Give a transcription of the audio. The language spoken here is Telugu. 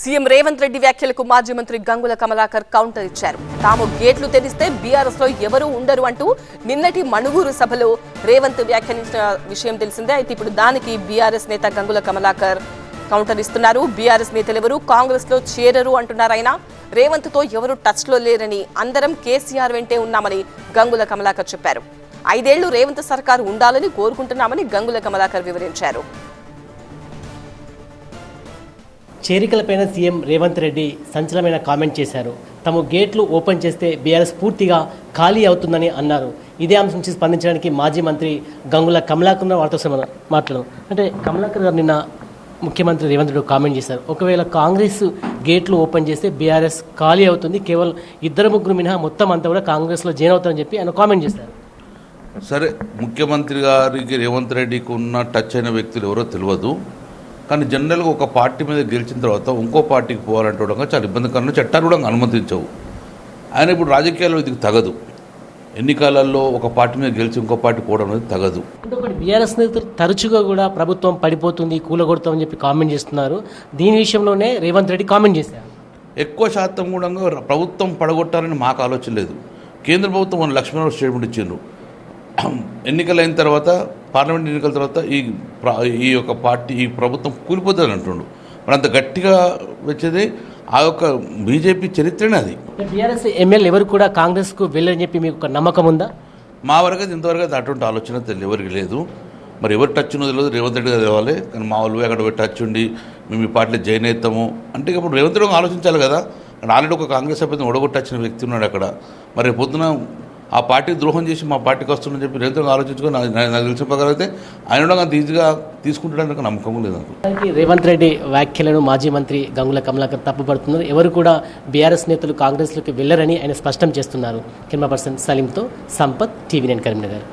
సీఎం రేవంత్ రెడ్డి వ్యాఖ్యలకు మాజీ మంత్రి గంగుల కమలాకర్ కౌంటర్ ఇచ్చారు. తాము గేట్లు తెరిస్తే బీఆర్ఎస్లో ఎవరూ ఉండరు అంటూ నిన్నటి మణుగూరు సభలో రేవంత్ వ్యాఖ్యానించిన విషయం తెలిసిందే. అయితే ఇప్పుడు దానికి బీఆర్ఎస్ నేత గంగుల కమలాకర్ కౌంటర్ ఇస్తున్నారు. బీఆర్ఎస్ నేతలు ఎవరు? కాంగ్రెస్లో చేరరు అంటున్నారు ఆయన. రేవంత్తో ఎవరు టచ్లో లేరని అందరం కేసీఆర్ వెంటే ఉన్నామని గంగుల కమలాకర్ చెప్పారు. ఐదేళ్ళు రేవంత్ సర్కారు ఉండాలని కోరుకుంటున్నామని గంగుల కమలాకర్ వివరించారు. చేరికలపైన సీఎం రేవంత్ రెడ్డి సంచలనమైన కామెంట్ చేశారు. తమ గేట్లు ఓపెన్ చేస్తే బీఆర్ఎస్ పూర్తిగా ఖాళీ అవుతుందని అన్నారు. ఇదే అంశం నుంచి స్పందించడానికి మాజీ మంత్రి గంగుల కమలాకర్ వారితో సమ- మాట్లాడారు అంటే కమలాకర్ గారు నిన్న ముఖ్యమంత్రి రేవంత్ రెడ్డి కామెంట్ చేశారు. ఒకవేళ కాంగ్రెస్ గేట్లు ఓపెన్ చేస్తే బీఆర్ఎస్ ఖాళీ అవుతుంది. కేవలం ఇద్దరు ముగ్గురు మినహా మొత్తం అంతా కూడా కాంగ్రెస్లో జాయిన్ అవుతారని చెప్పి ఆయన కామెంట్ చేశారు. సరే ముఖ్యమంత్రి గారికి రేవంత్ రెడ్డికి ఉన్న టచ్ అయిన వ్యక్తులు ఎవరో తెలియదు. కానీ జనరల్గా ఒక పార్టీ మీద గెలిచిన తర్వాత ఇంకో పార్టీకి పోవాలంటే కూడా చాలా ఇబ్బందికరమైన చట్టాలు కూడా అనుమతించవు. ఆయన ఇప్పుడు రాజకీయాల్లో ఇది తగదు. ఎన్నికలలో ఒక పార్టీ మీద గెలిచి ఇంకో పార్టీ పోవడం అనేది తగదు. బీఆర్ఎస్ నేతలు తరచుగా కూడా ప్రభుత్వం పడిపోతుంది కూలగొడతామని చెప్పి కామెంట్ చేస్తున్నారు. దీని విషయంలోనే రేవంత్ రెడ్డి కామెంట్ చేశారు. ఎక్కువ శాతం కూడా ప్రభుత్వం పడగొట్టాలని మాకు ఆలోచన లేదు. కేంద్ర ప్రభుత్వం మన లక్ష్మణరావు స్టేట్మెంట్ ఇచ్చిండ్రు. ఎన్నికలైన తర్వాత పార్లమెంట్ ఎన్నికల తర్వాత ఈ ఈ యొక్క పార్టీ ఈ ప్రభుత్వం కూలిపోతుందని అంటుండు. మరి అంత గట్టిగా వచ్చేది ఆ యొక్క బీజేపీ చరిత్రనే అది. బీఆర్ఎస్ ఎమ్మెల్యే ఎవరు కూడా కాంగ్రెస్కు వెళ్ళని చెప్పి మీకు ఒక నమ్మకం ఉందా? మా వరకు ఇంతవరకు అయితే అటువంటి ఆలోచన తెలియదు ఎవరికి లేదు. మరి ఎవరు టచ్ ఉన్నది తెలియదు రేవంత్ రెడ్డి గారు తెలవాలి. కానీ మా వాళ్ళు అక్కడ పోయి టచ్ ఉండి మేము ఈ పార్టీలో జాయిన్ అవుతాము. అంటే ఇప్పుడు రేవంత్ రెడ్డి ఆలోచించాలి కదా. ఆల్రెడీ ఒక కాంగ్రెస్ సభ్యుని ఒడగొట్టచ్చిన వ్యక్తి ఉన్నాడు అక్కడ. మరి పొద్దున ఆ పార్టీ ద్రోహం చేసి మా పార్టీకి వస్తుందని చెప్పి రేవంత్ ఆలోచించుకొని నాకు తెలిసిన ప్రకారం అయితే ఆయన కూడా అంత ఈజీగా తీసుకుంటాడని నాకు నమ్మకం లేదు రేవంత్ రెడ్డి వ్యాఖ్యలను మాజీ మంత్రి గంగుల కమలాకర్ తప్పుపడుతున్నారు. ఎవరు కూడా బీఆర్ఎస్ నేతలు కాంగ్రెస్లోకి వెళ్ళరని ఆయన స్పష్టం చేస్తున్నారు. కెమెరా పర్సన్ సలీంతో సంపత్ టీవీ నేను కరీంనగర్.